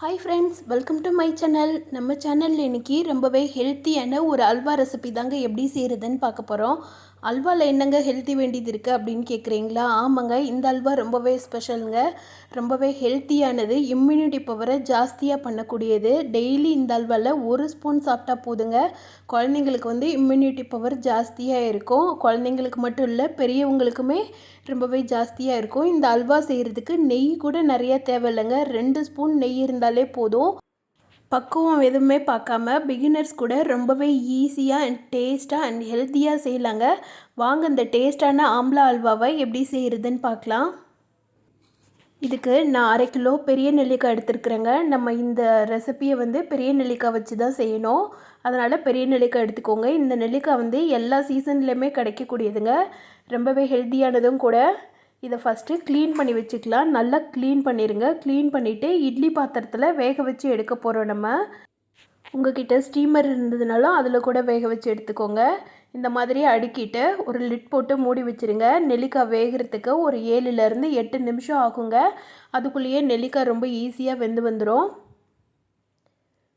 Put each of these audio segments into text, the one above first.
Hi friends welcome to my channel நம்ம சேனலில் இன்றைக்கி ரொம்பவே ஹெல்த்தியான ஒரு அல்வா ரெசிபி தாங்க எப்படி செய்கிறதுன்னு பார்க்க போகிறோம் அல்வாவில் என்னங்க ஹெல்த்தி வேண்டியது இருக்குது அப்படின்னு கேட்குறீங்களா ஆமாங்க இந்த அல்வா ரொம்பவே ஸ்பெஷலுங்க ரொம்பவே ஹெல்த்தியானது இம்யூனிட்டி பவரை ஜாஸ்தியாக பண்ணக்கூடியது. டெய்லி இந்த அல்வாவில் ஒரு ஸ்பூன் சாப்பிட்டா போதுங்க. குழந்தைங்களுக்கு வந்து இம்யூனிட்டி பவர் ஜாஸ்தியாக இருக்கும். குழந்தைங்களுக்கு மட்டும் இல்லை பெரியவங்களுக்குமே ரொம்பவே ஜாஸ்தியாக இருக்கும். இந்த அல்வா செய்கிறதுக்கு நெய் கூட நிறைய தேவையில்லைங்க. ரெண்டு ஸ்பூன் நெய் இருந்தாலே போதும். பக்குவம் எதுவுமே பார்க்காம பிகினர்ஸ் கூட ரொம்பவே ஈஸியாக அண்ட் டேஸ்ட்டாக அண்ட் ஹெல்த்தியாக செய்யலாங்க. வாங்க இந்த டேஸ்டான ஆம்லா அல்வாவை எப்படி செய்கிறதுன்னு பார்க்கலாம். இதுக்கு நான் அரை கிலோ பெரிய நெல்லிக்காய் எடுத்துருக்குறேங்க. நம்ம இந்த ரெசிப்பியை வந்து பெரிய நெல்லிக்காய் வச்சு தான் செய்யணும். அதனால் பெரிய நெல்லிக்காய் எடுத்துக்கோங்க. இந்த நெல்லிக்காய் வந்து எல்லா சீசன்லேயுமே கிடைக்கக்கூடியதுங்க. ரொம்பவே ஹெல்த்தியானதும் கூட. இதை ஃபஸ்ட்டு க்ளீன் பண்ணி வச்சுக்கலாம். நல்லா க்ளீன் பண்ணிடுங்க க்ளீன் பண்ணிவிட்டு இட்லி பாத்திரத்தில் வேக வச்சு எடுக்க போகிறோம் நம்ம. உங்ககிட்ட ஸ்டீமர் இருந்ததுனாலும் அதில் கூட வேக வச்சு எடுத்துக்கோங்க. இந்த மாதிரி அடுக்கிட்டு ஒரு லிட் போட்டு மூடி வச்சுருங்க. நெல்லிக்காய் வேகிறதுக்கு ஒரு ஏழுலேருந்து எட்டு நிமிஷம் ஆகுங்க. அதுக்குள்ளேயே நெல்லிக்காய் ரொம்ப ஈஸியாக வெந்து வந்துடும்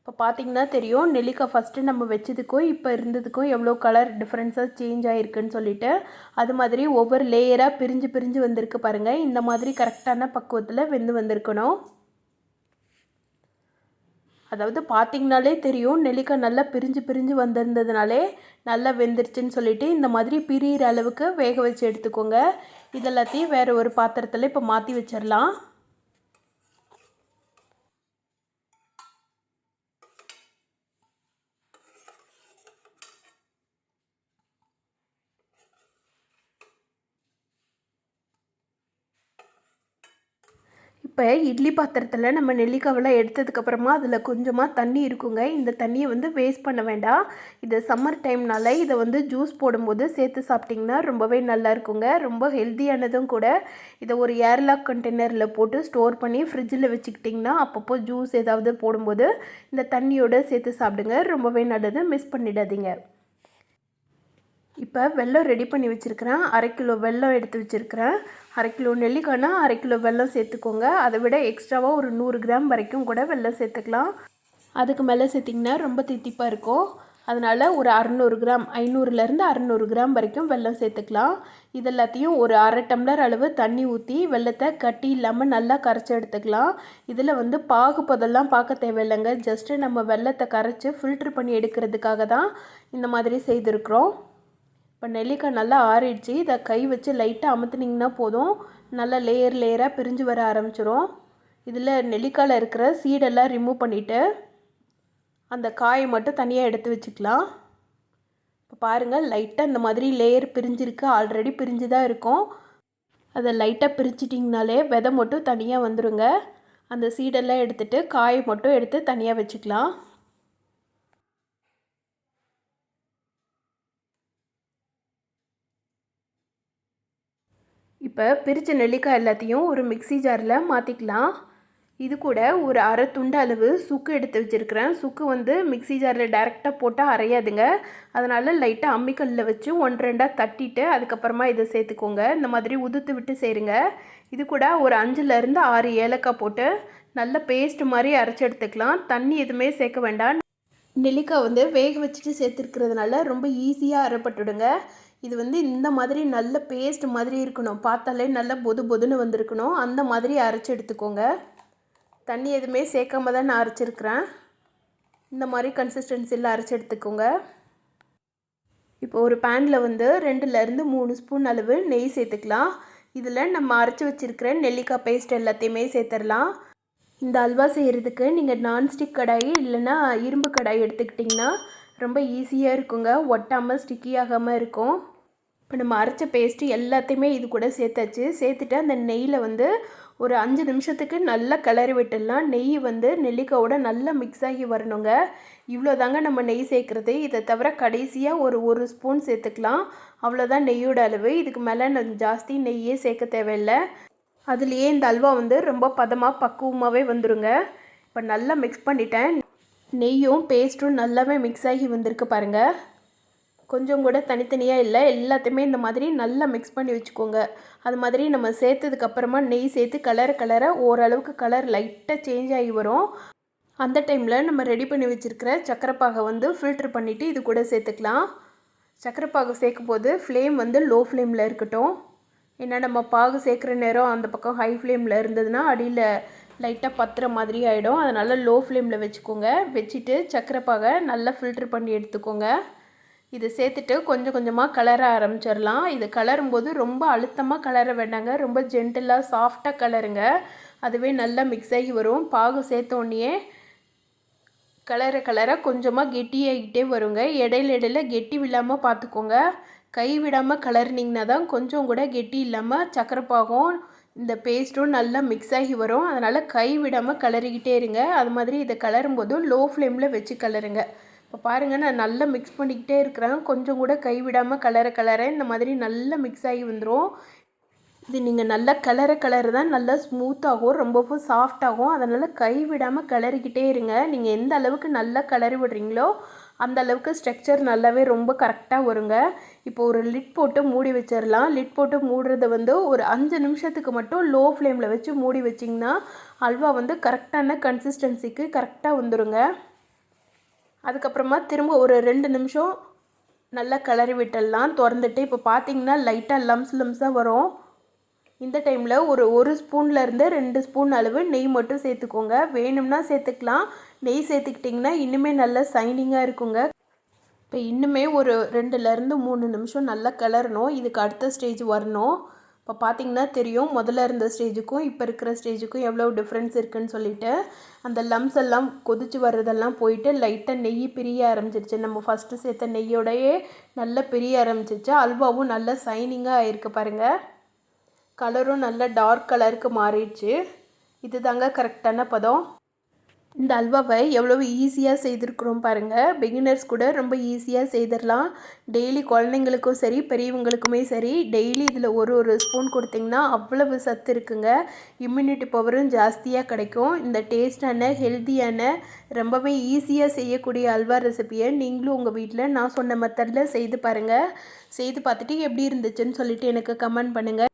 இப்போ பார்த்தீங்கன்னா தெரியும் நெல்லிக்காய் ஃபஸ்ட்டு நம்ம வச்சதுக்கும் இப்போ இருந்ததுக்கும் எவ்வளோ கலர் டிஃப்ரென்ஸாக சேஞ்ச் ஆகிருக்குன்னு சொல்லிட்டு அது மாதிரி ஒவ்வொரு லேயராக பிரிஞ்சு பிரிஞ்சு வந்திருக்கு பாருங்கள் இந்த மாதிரி கரெக்டான பக்குவத்தில் வெந்து வந்திருக்கணும். அதாவது பார்த்திங்கனாலே தெரியும் நெல்லிக்காய் நல்லா பிரிஞ்சு பிரிஞ்சு வந்திருந்ததுனாலே நல்லா வெந்துருச்சுன்னு சொல்லிட்டு இந்த மாதிரி பிரியிற அளவுக்கு வேக வச்சு எடுத்துக்கோங்க. இதெல்லாத்தையும் வேறு ஒரு பாத்திரத்தில் இப்போ மாற்றி வச்சிடலாம். இப்போ இட்லி பாத்திரத்தில் நம்ம நெல்லிக்காவெல்லாம் எடுத்ததுக்கப்புறமா அதில் கொஞ்சமாக தண்ணி இருக்குங்க. இந்த தண்ணியை வந்து வேஸ்ட் பண்ண வேண்டாம். இது சம்மர் டைம்னால இதை வந்து ஜூஸ் போடும்போது சேர்த்து சாப்பிட்டிங்கன்னா ரொம்பவே நல்லா இருக்குங்க. ரொம்ப ஹெல்த்தியானதும் கூட. இதை ஒரு ஏர்லாக் கண்டெய்னரில் போட்டு ஸ்டோர் பண்ணி ஃப்ரிட்ஜில் வச்சுக்கிட்டிங்கன்னா அப்பப்போ ஜூஸ் ஏதாவது போடும்போது இந்த தண்ணியோடு சேர்த்து சாப்பிடுங்க. ரொம்பவே நல்லது. மிஸ் பண்ணிடாதீங்க. இப்போ வெல்லம் ரெடி பண்ணி வச்சுருக்கிறேன். அரை கிலோ வெல்லம் எடுத்து வச்சுருக்கிறேன். அரை கிலோ நெல்லிக்காய்னா அரை கிலோ வெல்லம் சேர்த்துக்கோங்க. அதை விட எக்ஸ்ட்ராவாக ஒரு நூறு கிராம் வரைக்கும் கூட வெல்லம் சேர்த்துக்கலாம். அதுக்கு மேலே சேர்த்திங்கன்னா ரொம்ப தித்திப்பாக இருக்கும். அதனால் ஒரு அறநூறு கிராம் ஐநூறுலேருந்து அறநூறு கிராம் வரைக்கும் வெல்லம் சேர்த்துக்கலாம். இது எல்லாத்தையும் ஒரு அரை டம்ளர் அளவு தண்ணி ஊற்றி வெள்ளத்தை கட்டி இல்லாமல் நல்லா கரைச்சி எடுத்துக்கலாம். இதில் வந்து பாகுப்பதெல்லாம் பார்க்க தேவையில்லைங்க. ஜஸ்ட்டு நம்ம வெள்ளத்தை கரைச்சி ஃபில்ட்ரு பண்ணி எடுக்கிறதுக்காக தான் இந்த மாதிரி செய்திருக்கிறோம். இப்போ நெல்லிக்காய் நல்லா ஆறிடுச்சு. இதை கை வச்சு லைட்டாக அமுத்துனிங்கன்னா போதும். நல்லா லேயர் லேயராக பிரிஞ்சு வர ஆரம்பிச்சிரும். இதில் நெல்லிக்காயில் இருக்கிற சீடெல்லாம் ரிமூவ் பண்ணிவிட்டு அந்த காயை மட்டும் தனியாக எடுத்து வச்சுக்கலாம். இப்போ பாருங்கள் லைட்டாக இந்த மாதிரி லேயர் பிரிஞ்சிருக்கு. ஆல்ரெடி பிரிஞ்சு தான் இருக்கும். அதை லைட்டாக பிரிச்சிட்டிங்கனாலே விதை மட்டும் தனியாக வந்துடுங்க அந்த சீடெல்லாம் எடுத்துகிட்டு காயை மட்டும் எடுத்து தனியாக வச்சுக்கலாம். இப்போ பிரித்த நெல்லிக்காய் எல்லாத்தையும் ஒரு மிக்சி ஜாரில் மாற்றிக்கலாம் இது கூட ஒரு அரை துண்டு அளவு சுக்கு எடுத்து வச்சுருக்கிறேன். சுக்கு வந்து மிக்சி ஜாரில் டேரெக்டாக போட்டால் அரையாதுங்க. அதனால் லைட்டாக அம்மிக்கல்லில் வச்சு ஒன்று ரெண்டாக தட்டிட்டு அதுக்கப்புறமா இதை சேர்த்துக்கோங்க. இந்த மாதிரி உதுத்து விட்டு சேருங்க. இது கூட ஒரு அஞ்சுலேருந்து ஆறு ஏலக்காய் போட்டு நல்ல பேஸ்ட் மாதிரி அரைச்சி எடுத்துக்கலாம். தண்ணி எதுவுமே சேர்க்க வேண்டாம். நெல்லிக்காய் வந்து வேக வச்சுட்டு சேர்த்துருக்கிறதுனால ரொம்ப ஈஸியாக அரைப்பட்டுடுங்க. இது வந்து இந்த மாதிரி நல்ல பேஸ்ட் மாதிரி இருக்கணும். பார்த்தாலே நல்லா பொது பொதுன்னு வந்திருக்கணும். அந்த மாதிரி அரைச்சி எடுத்துக்கோங்க. தண்ணி எதுவுமே சேர்க்காம தான் நான் அரைச்சிருக்கிறேன். இந்த மாதிரி கன்சிஸ்டன்சியில் அரைச்சி எடுத்துக்கோங்க. இப்போ ஒரு பேனில் வந்து ரெண்டுலேருந்து மூணு ஸ்பூன் அளவு நெய் சேர்த்துக்கலாம். இதில் நம்ம அரைச்சி வச்சுருக்கிற நெல்லிக்காய் பேஸ்ட் எல்லாத்தையுமே சேர்த்துடலாம். இந்த அல்வா செய்கிறதுக்கு நீங்கள் நான்ஸ்டிக் கடாயி இல்லைன்னா இரும்பு கடாய் எடுத்துக்கிட்டிங்கன்னா ரொம்ப ஈஸியாக இருக்குங்க. ஒட்டாமல் ஸ்டிக்கி ஆகாமல் இருக்கும். இப்போ நம்ம அரைச்ச பேஸ்ட்டு எல்லாத்தையுமே இது கூட சேர்த்தாச்சு. சேர்த்துட்டு அந்த நெய்யில் வந்து ஒரு அஞ்சு நிமிஷத்துக்கு நல்லா கிளறி விட்டுடலாம். நெய் வந்து நெல்லிக்காயோட நல்லா மிக்ஸ் ஆகி வரணுங்க. இவ்வளோதாங்க நம்ம நெய் சேர்க்குறது. இதை தவிர கடைசியாக ஒரு ஒரு ஸ்பூன் சேர்த்துக்கலாம். அவ்வளோதான் நெய்யோட அளவு. இதுக்கு மேலே ஜாஸ்தி நெய்யே சேர்க்க தேவையில்லை. அதுலேயே இந்த அல்வா வந்து ரொம்ப பதமாக பக்குவமாகவே வந்துடுங்க இப்போ நல்லா மிக்ஸ் பண்ணிட்டேன். நெய்யும் பேஸ்ட்டும் நல்லாவே மிக்ஸ் ஆகி வந்திருக்கு பாருங்கள் கொஞ்சம் கூட தனித்தனியாக இல்லை. எல்லாத்தையுமே இந்த மாதிரி நல்லா மிக்ஸ் பண்ணி வச்சுக்கோங்க. அது மாதிரி நம்ம சேர்த்ததுக்கப்புறமா நெய் சேர்த்து கலர் கலரை ஓரளவுக்கு கலர் லைட்டாக சேஞ்ச் ஆகி வரும். அந்த டைமில் நம்ம ரெடி பண்ணி வச்சுருக்கிற சக்கரைப்பாகை வந்து ஃபில்ட்ரு பண்ணிவிட்டு இது கூட சேர்த்துக்கலாம். சக்கரைப்பாகு சேர்க்கும் போது ஃப்ளேம் வந்து லோ ஃப்ளேமில் இருக்கட்டும். ஏன்னா நம்ம பாகு சேர்க்குற நேரம் அந்த பக்கம் ஹை ஃப்ளேமில் இருந்ததுன்னா அடியில் லைட்டாக பத்துற மாதிரி ஆகிடும் அதனால் லோ ஃப்ளேமில் வச்சுக்கோங்க. வச்சுட்டு சக்கரைப்பாகை நல்லா ஃபில்ட்ரு பண்ணி எடுத்துக்கோங்க. இது சேர்த்துட்டு கொஞ்சம் கொஞ்சமாக கலர ஆரம்பிச்சிடலாம். இது கலரும் போது ரொம்ப அழுத்தமாக கலர வேண்டாங்க. ரொம்ப ஜென்டிலாக சாஃப்டாக கலருங்க அதுவே நல்லா மிக்ஸ் ஆகி வரும். பாகு சேர்த்த உடனே கலர கலர கொஞ்சமாக கெட்டியாகிட்டே வருங்க. இடையில இடையில கெட்டி விழாமல் பார்த்துக்கோங்க. கை விடாமல் கலர்னிங்கன்னா தான் கொஞ்சம் கூட கெட்டி இல்லாமல் சக்கரை பாகம் இந்த பேஸ்ட்டும் நல்லா மிக்ஸ் ஆகி வரும். அதனால் கை விடாமல் கலரிக்கிட்டே இருங்க. அது மாதிரி இதை கலரும் போதும் லோ ஃப்ளேமில் வச்சு கலருங்க இப்போ பாருங்கள் நான் நல்லா மிக்ஸ் பண்ணிக்கிட்டே இருக்கிறேன். கொஞ்சம் கூட கை விடாமல் கலர கலர இந்த மாதிரி நல்லா மிக்ஸ் ஆகி வந்துடும் இது நீங்கள் நல்லா கலர கலர் தான் நல்லா ஸ்மூத்தாகும் ரொம்பவும் சாஃப்டாகும் அதனால் கை விடாமல் கலரிக்கிட்டே இருங்க. நீங்கள் எந்த அளவுக்கு நல்லா கலரி விடுறீங்களோ அந்த அளவுக்கு ஸ்ட்ரக்சர் நல்லாவே ரொம்ப கரெக்டாக வருங்க. இப்போ ஒரு லிட் போட்டு மூடி வச்சிடலாம். லிட் போட்டு மூடுறத வந்து ஒரு அஞ்சு நிமிஷத்துக்கு மட்டும் லோ ஃப்ளேமில் வச்சு மூடி வச்சிங்கன்னா அல்வா வந்து கரெக்டான கன்சிஸ்டன்சிக்கு கரெக்டாக வந்துடுங்க அதுக்கப்புறமா திரும்ப ஒரு ரெண்டு நிமிஷம் நல்லா கிளறி விட்டுடலாம். திறந்துட்டு இப்போ பார்த்தீங்கன்னா லைட்டாக லம்ஸ் லம்ஸாக வரும். இந்த டைமில் ஒரு ஒரு ஸ்பூன்லேருந்து ரெண்டு ஸ்பூன் அளவு நெய் மட்டும் சேர்த்துக்கோங்க. வேணும்னா சேர்த்துக்கலாம். நெய் சேர்த்துக்கிட்டிங்கன்னா இன்னுமே நல்லா சைனிங்காக இருக்குங்க. இப்போ இன்னுமே ஒரு ரெண்டுலேருந்து மூணு நிமிஷம் நல்லா கிளறணும். இதுக்கு அடுத்த ஸ்டேஜ் வரணும். இப்போ பார்த்தீங்கன்னா தெரியும் முதல்ல இருந்த ஸ்டேஜுக்கும் இப்போ இருக்கிற ஸ்டேஜுக்கும் எவ்வளோ டிஃப்ரென்ஸ் இருக்குதுன்னு சொல்லிட்டு அந்த லம்ஸ் எல்லாம் கொதிச்சு வர்றதெல்லாம் போயிட்டு லைட்டாக நெய் பிரிய ஆரம்பிச்சிருச்சு. நம்ம ஃபஸ்ட்டு சேர்த்த நெய்யோடையே நல்லா பிரிய ஆரம்பிச்சிருச்சு. அல்வாவும் நல்லா சைனிங்காக ஆயிருக்கு பாருங்கள் கலரும் நல்ல டார்க் கலருக்கு மாறிடுச்சு. இது தாங்க கரெக்டான பதம். இந்த அல்வாவை எவ்வளவு ஈஸியாக செய்திருக்கிறோம் பாருங்கள் பிகினர்ஸ் கூட ரொம்ப ஈஸியாக செய்திடலாம் டெய்லி குழந்தைங்களுக்கும் சரி பெரியவங்களுக்குமே சரி டெய்லி இதில் ஒரு ஒரு ஸ்பூன் கொடுத்திங்கன்னா அவ்வளவு சத்து இருக்குங்க. இம்யூனிட்டி பவரும் ஜாஸ்தியாக கிடைக்கும். இந்த டேஸ்டான ஹெல்த்தியான ரொம்பவே ஈஸியாக செய்யக்கூடிய அல்வா ரெசிபியை நீங்களும் உங்கள் வீட்டில் நான் சொன்ன மெத்தடில் செய்து பாருங்கள் செய்து பார்த்துட்டு எப்படி இருந்துச்சுன்னு சொல்லிவிட்டு எனக்கு கமெண்ட் பண்ணுங்கள்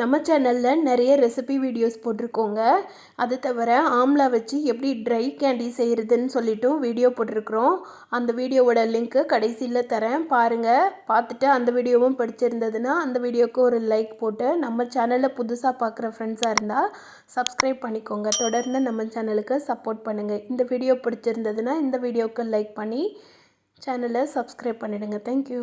நம்ம சேனலில் நிறைய ரெசிபி வீடியோஸ் போட்டிருக்கோங்க. அது தவிர ஆம்லா வச்சு எப்படி ட்ரை கேண்டி செய்கிறதுன்னு சொல்லிட்டும் வீடியோ போட்டிருக்கிறோம். அந்த வீடியோவோட லிங்க்கு கடைசியில் தரேன். பாருங்கள் பார்த்துட்டு அந்த வீடியோவும் பிடிச்சிருந்ததுன்னா அந்த வீடியோவுக்கு ஒரு லைக் போட்டு நம்ம சேனலில் புதுசாக பார்க்குற ஃப்ரெண்ட்ஸாக இருந்தால் சப்ஸ்கிரைப் பண்ணிக்கோங்க. தொடர்ந்து நம்ம சேனலுக்கு சப்போர்ட் பண்ணுங்கள் இந்த வீடியோ பிடிச்சிருந்ததுன்னா இந்த வீடியோவுக்கு லைக் பண்ணி சேனலை சப்ஸ்கிரைப் பண்ணிவிடுங்க தேங்க்யூ